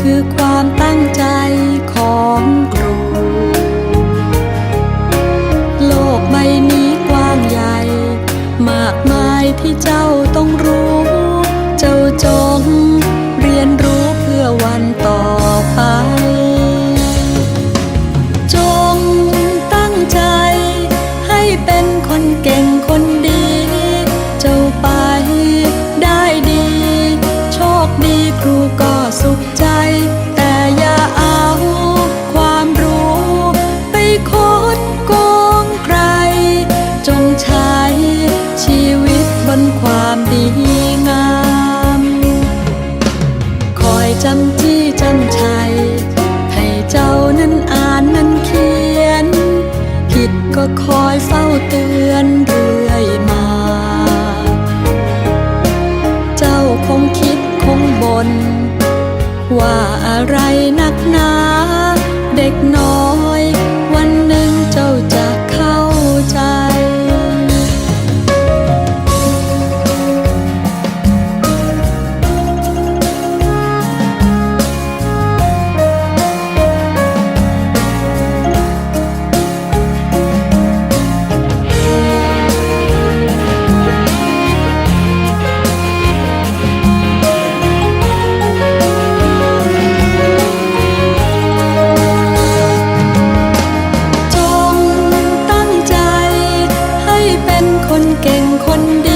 คือความตั้งใจของครู โลกใบนี้กว้างใหญ่ มากมายที่เจ้าต้องรู้ จำจี้จำชัย ให้เจ้านั้นอ่านนั้นเขียน ผิดก็คอยเฝ้าเตือนเรื่อยมา เจ้าคงคิดคงบนว่าอะไรนักหนา เด็กน้อย คนเก่งคนดี